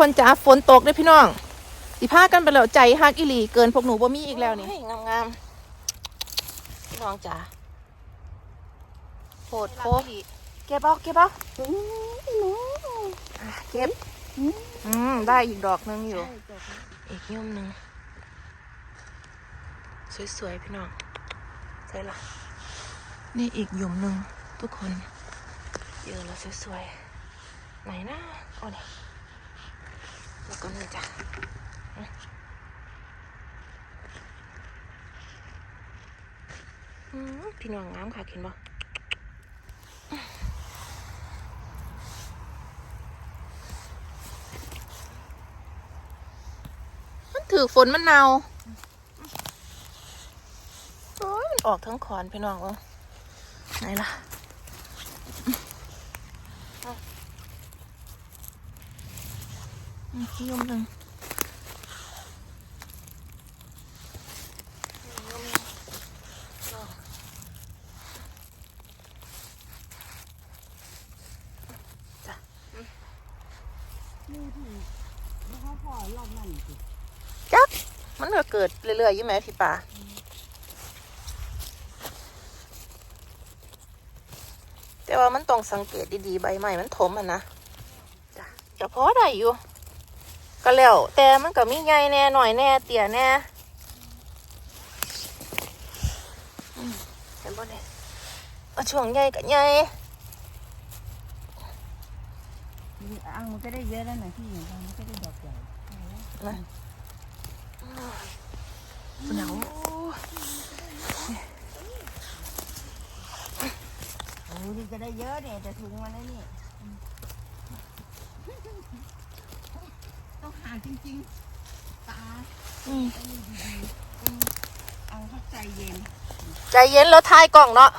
คนจ๋าฝนตกเด้อพี่น้องสิพากันไปแล้วใจฮักอีหลีเกินพวกหนูบ่มีอีกแล้วนี่งามงามๆพี่น้องจ๋าโพดโพเก็บเอาเก็บเอาอะเก็บอืมได้อีกดอกหนึงอยู่ อีกย่อมหนึ่งสวยๆพี่น้องใช่ละนี่อีกหยุมหนึ่งทุกคนเยอะแล้วสวยๆไหนนะโอ้นี่แล้วก็นี่จ้ะอืมอืม พี่น้องงามค่ะเห็นบ่มันถือฝนมันเนาโอ้ยมันออกทั้งขอนพี่น้องวะไหนล่ะอืมยมหนึ่งจ้ะ นี่ที่แล้วเขาพ่อรอบนั่นสิ จัก มันก็เกิดเรื่อยๆอยี่ไหมพี่ป่าแต่ว่ามันต้องสังเกตดีๆใบใหม่มันถมอะนะจ้ะจะพอได้อยู่ ก็แล้ว แต่มันก็มีใหญ่แน่หน่อยแน่เตี่ยแน่อืมเห็นบ่เนี่ยเอาช่วงใหญ่กับใหญ่อังมันก็ได้เยอะแล้วนะพี่อย่างมันก็ได้ดอกใหญ่นะเหนียวโอ้นี่ก็ได้เยอะเนี่ยแต่ถุงมันไอ้นี่ ต้องหาจริงๆตาอืมไอ้นี่ดีๆอืมเอาเข้าใจเย็น ใจเย็นแล้วทายกล่องเนาะ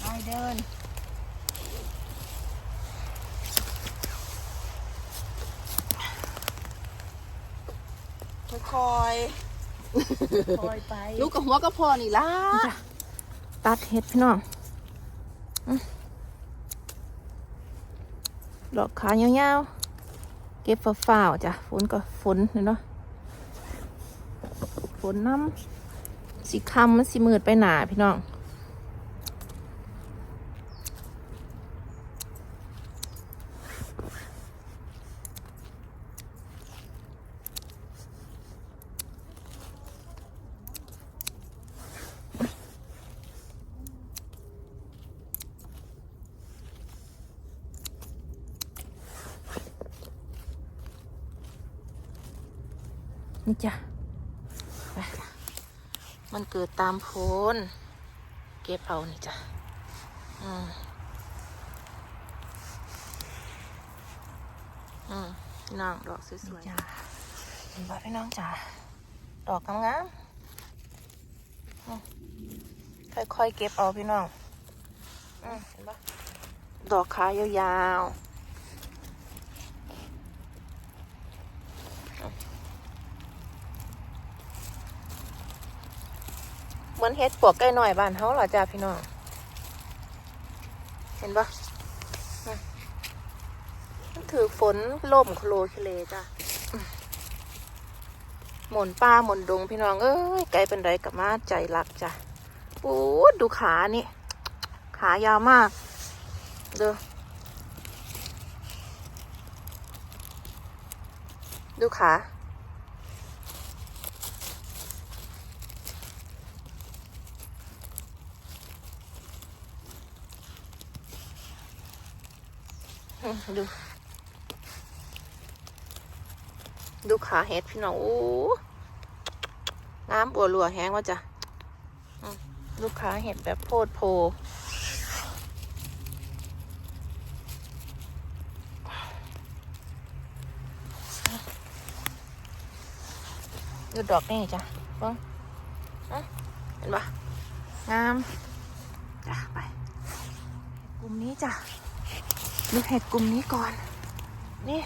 ไปเดินค่ อยๆค่อยไปลูกกับหัวก็พอนี่ล่ะตัดเห็ดพี่น้องอืมดอกขายาวๆ เก็บฝ้าวๆจ้ะฝนก็ฝนเนาะฝนน้ำสีคำมันสีมืดไปหนาพี่น้อง นี่จ้ะไปมันเกิดตามโพนเก็บเอานี่จ้ะอืมอืมพี่น้องดอกสวยๆจ้ะเห็นป่ะพี่น้องจ้ะดอกงามๆอืมค่อยๆเก็บเอาพี่น้องอืมเห็นป่ะดอกขายาวๆ เหมือนเฮ็ดปวกไก่หน่อยบ้านเฮาเหรอจ้าพี่น้อง เห็นปะมันถือฝนล่มโคโลคเลจ้าหมุนป่าหมุนดงพี่น้องเอ้ยไกลเป็นไรกับมาใจรักจ้ะปูดดูขานี่ ขายาวมาก เด้อดูขา ดู ดูขาเห็ดพี่น้องโอ้น้ำบัวรัวแห้งว่าจ้ะอืมดูขาเห็ดแบบโพดโพดูดอกนี่จ้ะเบิ้งอะเห็นปะงาม จ้ะ ไป กลุ่มนี้จ้ะ ดูเห็ดกลุ่มนี้ก่อน นี่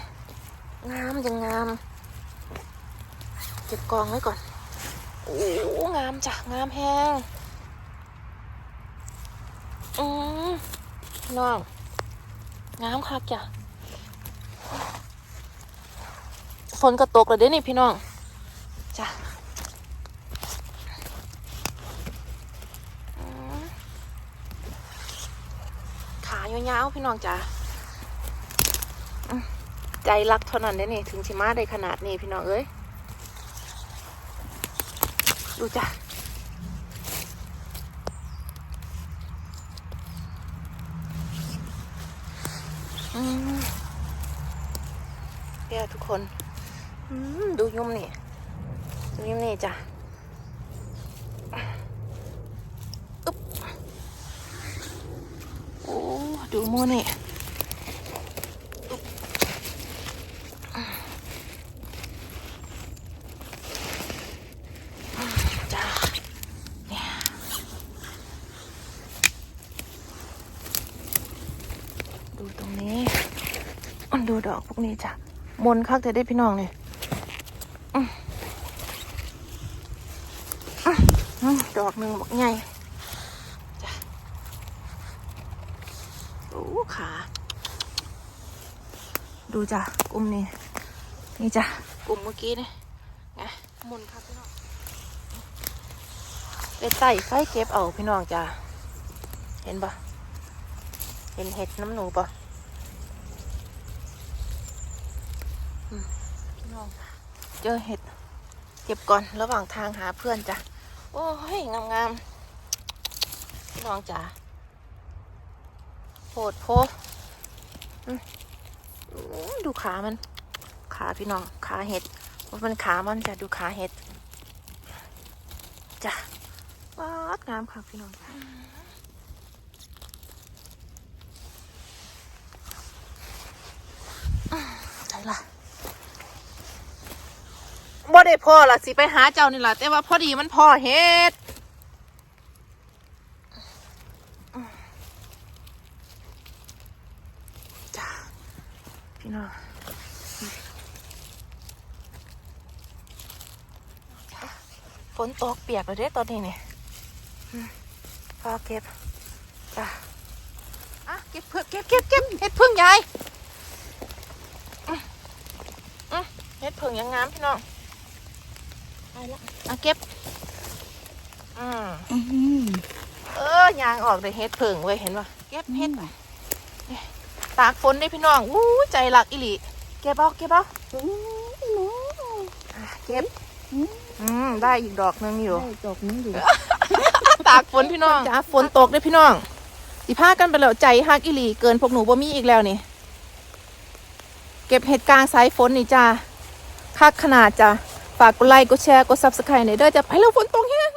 งามจังงาม เก็บกองไว้ก่อน โอ้งามจ้ะ งามแฮงอืมน้องงามคักจ้ะฝนก็ตกแล้วเด้นี่พี่น้อง จ้ะขายาวๆพี่น้องจ้ะ ใจรักเท่านั้นเด้นี่ ถึงสิมาได้ขนาดนี้พี่น้องเอ้ย ดูจ้ะเดี๋ยวทุกคนดูยุ่มนี่ ดูยุ่มนี่จ้ะอึ๊บโอ้ ดูมูนี่อึ๊บจ้ะเนี่ยดูตรงนี้ มัน ดูดอกพวกนี้จ้ะ มนคักแต่ได้พี่น้องเนี่ยดอกหนึ่งบอกไงจ้ะโอ้ขา ดูจ้ะกลุ่มนี้นี่จ้ะกลุ่มเมื่อกี้นี่ไงมนคักพี่น้องไปไต่ไฟเก็บเอาพี่น้องจ้ะเห็นปะเห็นเห็ดน้ำหนูปะ พี่น้องเจอเห็ด เก็บก่อนระหว่างทางหาเพื่อนจ้ะ โอ้ยงามงามพี่น้องจ๋าโหดโพดูขามัน ขาพี่น้อง ขาเห็ดมันเป็นขามันจ้ะดูขาเห็ดจ้ะวาวงามค่ะพี่น้องจ้ะอืมใช่ละ บ่ได้พ่อละสิไปหาเจ้านี่ล่ะแต่ว่าพอดีมันพ่อเฮ็ดจ้าพี่น้องฝนตกเปียกเลยเด้ตอนนี้เนี่ยอืมพอเก็บจ้าอะเก็บเพื่อเก็บเก็บเก็บเฮ็ดพึ่งยายเฮ็ดพึ่งยังงามพี่น้อง ไปละเอาเก็บอืมอืมเออยางออกเลยเฮ็ดเผิงเว้ยเห็นป่ะเก็บเฮ็ดหน่อยตากฝนได้พี่น้องอู้ยใจหลักอิลิเก็บเอาเก็บเอาโอ้ยหนูอะเก็บอืมอืมได้อีกดอกหนึงอยู่ได้ดอกนี้อยู่ตากฝนพี่น้องจ้าฝนตกได้พี่น้องสิพากันไปแล้วใจฮักอิลีเกินพวกหนูบ่มีอีกแล้วนี่ เก็บเห็ดกลางสายฝนนี่จ้าคักขนาดจ้า ฝากกดไลค์กดแชร์กดซับสไครต์หน่อยเด้อจะไปแล้วฝนตกแฮง